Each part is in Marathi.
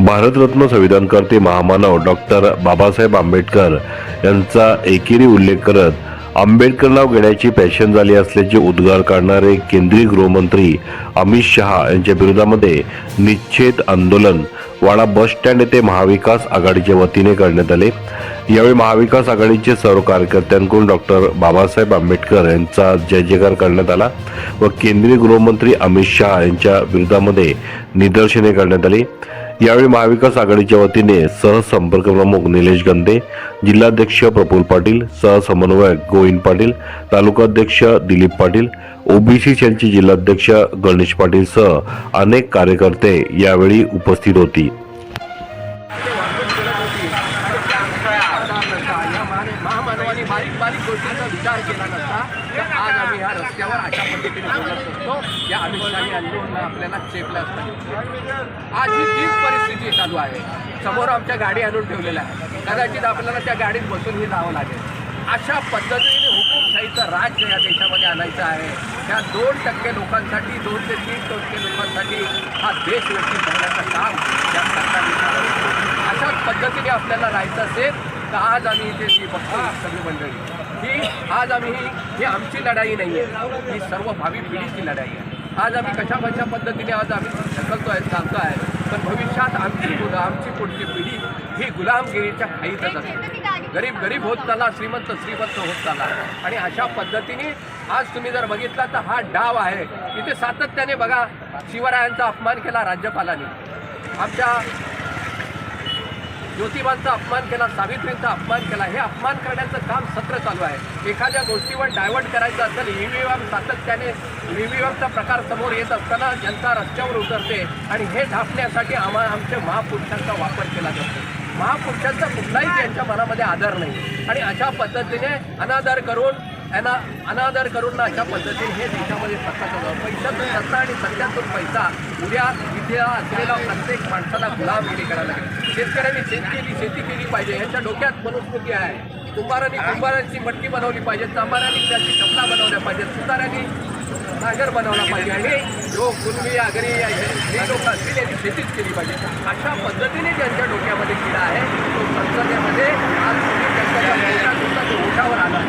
भारतरत्न संविधानकर्ते महामानव डॉक्टर बाबासाहेब आंबेडकर यांचा एकेरी उल्लेख करत आंबेडकर नाव घेण्याची फॅशन झाली असल्याचे उद्गार काढणारे केंद्रीय गृहमंत्री अमित शहा यांच्या विरोधामध्ये निश्चित आंदोलन वाडा बस स्टँड येथे महाविकास आघाडीच्या वतीने करण्यात आले. यावेळी महाविकास आघाडीचे सर्व कार्यकर्त्यांकडून डॉक्टर बाबासाहेब आंबेडकर यांचा जय जयकार करण्यात आला व केंद्रीय गृहमंत्री अमित शहा यांच्या विरोधामध्ये निदर्शने करण्यात आली. यावेळी महाविकास आघाडीच्या वतीने सहसंपर्क प्रमुख निलेश गंदे जिल्हाध्यक्ष प्रफुल पाटील सहसमन्वयक गोविंद पाटील तालुकाध्यक्ष दिलीप पाटील ओबीसी सेलचे जिल्हाध्यक्ष गणेश पाटील सह अनेक कार्यकर्ते यावेळी उपस्थित होती. आणि बारीक बारीक गोष्टींचा विचार केला नसता तर आज आम्ही ह्या रस्त्यावर अशा पद्धतीने बोलत असतो. या अमित शाही आंदोलन आपल्याला चेपलं असतं. आज ही तीच परिस्थिती चालू आहे. समोर आमच्या गाडी आणून ठेवलेल्या आहे कदाचित आपल्याला त्या गाडीत बसूनही जावं लागेल. अशा पद्धतीने हुकुमशाहीचं राज्य या देशामध्ये आणायचं आहे. ह्या दोन टक्के लोकांसाठी दोन ते तीन टक्के लोकांसाठी हा देश व्यक्ती करण्याचं काम या सरकारने अशाच पद्धतीने आपल्याला राहायचं असेल तर आज आम्ही इथे ती बघतो सगळी मंडळी. ही आज आम्ही ही आमची लढाई नाही आहे. ही सर्व भावी पिढीची लढाई आहे. आज आम्ही कशा कशा पद्धतीने आज आम्ही ढकलतो आहे चालतो आहे पण भविष्यात आमची मुलं आमची पुढची पिढी ही गुलामगिरीच्या खाईतच असते गरीब गरीब होत चालला श्रीमंत श्रीमंत होत चालला आणि अशा पद्धतीने आज तुम्ही जर बघितला तर हा डाव आहे. इथे सातत्याने बघा शिवरायांचा अपमान केला राज्यपालांनी. आमच्या ज्योतिबांचा अपमान केला सावित्रींचा अपमान केला हे अपमान करण्याचं काम सत्र चालू आहे. एखाद्या गोष्टीवर डायव्हर्ट करायचं असेल ईव्हीएम सातत्याने ईव्हीएमचा प्रकार समोर येत असताना जनता रस्त्यावर उतरते आणि हे झापण्यासाठी आम्हा आमच्या महापुरुषांचा वापर केला जातो. महापुरुषांचा कुठलाही त्यांच्या मनामध्ये आदर नाही. आणि अशा पद्धतीने अनादर करून यांना अनादर करून ना अशा पद्धतीने हे देशामध्ये सत्ता चालू पैशातून सत्ता आणि सत्यातून पैसा उद्या इथे असलेला प्रत्येक माणसाला गुलामगिरी करायला लागेल. शेतकऱ्यांनी शेती केली शेती केली पाहिजे. यांच्या डोक्यात मनुस्मृती आहे. कुंभारांनी कुंभारांची मटकी बनवली पाहिजे. चांभारांनी त्याची चपला बनवल्या पाहिजेत. सुतारांनी नागर बनवला पाहिजे. आणि जो कुणबी आगरी हे लोक असतील यांनी शेतीच केली पाहिजे. अशा पद्धतीने ज्यांच्या डोक्यामध्ये किडा आहे तो संसदेमध्ये आज तुम्ही त्यांच्या पोटात होता तो ओठावर आला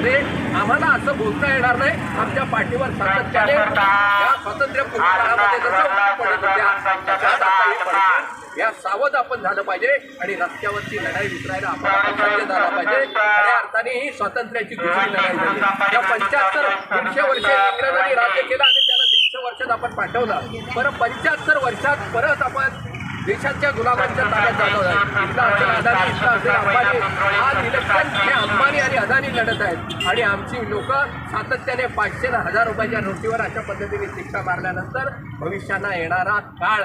भविष्यामध्ये आम्हाला असं बोलता येणार नाही. आमच्या पाठीवर सातत्याने या काळामध्ये जसं पडत होत्या पडतील. या सावध आपण झालं पाहिजे आणि रस्त्यावरची लढाई विसरायला आपण आपण सज्ज झाला पाहिजे. खऱ्या अर्थाने ही स्वातंत्र्याची दुसरी लढाई झाली. या पंच्याहत्तर दीडशे वर्ष इंग्रजांनी राज्य केलं आणि त्याला दीडशे वर्षात आपण पाठवलं. बरं पंच्याहत्तर वर्षात परत आपण देशाच्या गुलामांच्या ताब्यात झालो इथला असेल अदानी इथला असेल अंबानी. आज इलेक्शन हे अंबानी आणि अदानी लढत आहेत. आणि आमची लोक सातत्याने पाचशे हजार रुपयाच्या नोटीवर अशा पद्धतीने शिक्षा मारल्यानंतर भविष्याना येणारा काळ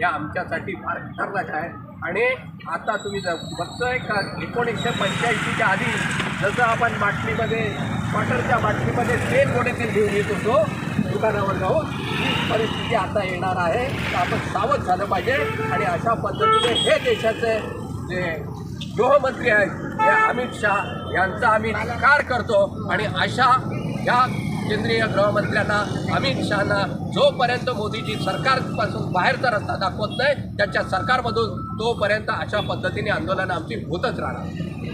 या आमच्यासाठी फार खतरनाक आहे. आणि आता तुम्ही जर बघतोय का एकोणीसशे पंच्याऐंशीच्या आधी जसं आपण बाटलीमध्ये क्वार्टरच्या बाटलीमध्ये तेल गोडे तेल घेऊन येत होतो दुकानावर जाऊन ही परिस्थिती आता येणार आहे. तर आपण सावध झालं पाहिजे आणि अशा पद्धतीने हे देशाचे जे गृहमंत्री आहेत हे अमित शहा यांचा आम्ही धिक्कार करतो आणि अशा या केंद्रीय गृहमंत्र्यांना अमित शहाना जोपर्यंत मोदीजी सरकारपासून बाहेरचा रस्ता दाखवत नाही त्यांच्या सरकारमधून तोपर्यंत अशा पद्धतीने आंदोलनं आमची होतच राहणार.